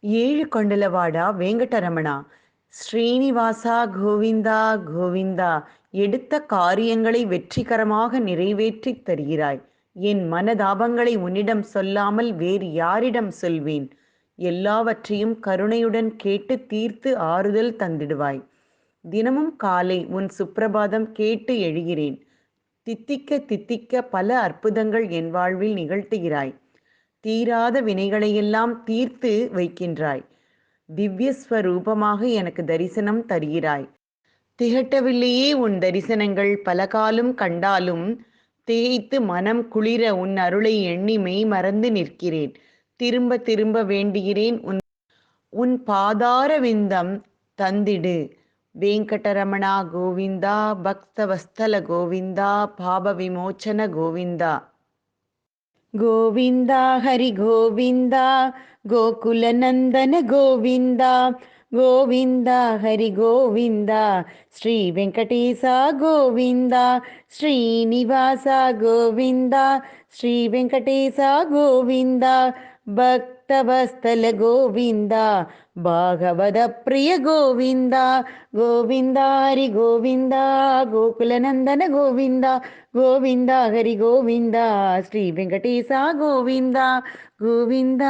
ஏழு கொண்டலவாடா வேங்கடரமணா. ஸ்ரீனிவாசா கோவிந்தா கோவிந்தா எடுத்த காரியங்களை வெற்றிகரமாக நிறைவேற்றி தருகிறாய். என் மனதாபங்களை உன்னிடம் சொல்லாமல் வேறு யாரிடம் சொல்வேன்? எல்லாவற்றையும் கருணையுடன் கேட்டு தீர்த்து ஆறுதல் தந்திடுவாய். தினமும் காலை உன் சுப்பிரபாதம் கேட்டு எழுகிறேன். தித்திக்க தித்திக்க பல அற்புதங்கள் என் வாழ்வில் நிகழ்த்துகிறாய். தீராத வினைகளையெல்லாம் தீர்த்து வைக்கின்றாய். திவ்யஸ்வரூபமாக எனக்கு தரிசனம் தருகிறாய். திகட்டவில்லையே உன் தரிசனங்கள் பல காலம் கண்டாலும் தேய்த்து மனம் குளிர உன் அருளை எண்ணி மெய் மறந்து நிற்கிறேன். திரும்ப திரும்ப வேண்டுகிறேன் உன் உன் பாதார விந்தம் தந்திடு. வெங்கடரமணா கோவிந்தா பக்தவஸ்தல கோவிந்தா பாப விமோச்சன கோவிந்தா. గోవింద హరి గోవింద గోకులనందన గోవింద గోవింద హరి గోవింద శ్రీ వెంకటేశ గోవింద శ్రీనివాస గోవింద శ్రీ వెంకటేశ గోవింద ಭಕ್ತವಸ್ತಲ ಗೋವಿಂದ ಭಾಗವದ ಪ್ರಿಯ ಗೋವಿಂದ ಗೋವಿಂದ ಹರಿ ಗೋವಿಂದ ಗೋಕುಲನಂದನ ಗೋವಿಂದ ಗೋವಿಂದ ಹರಿ ಗೋವಿಂದ ಶ್ರೀ ವೆಂಕಟೇಶ ಗೋವಿಂದ ಗೋವಿಂದ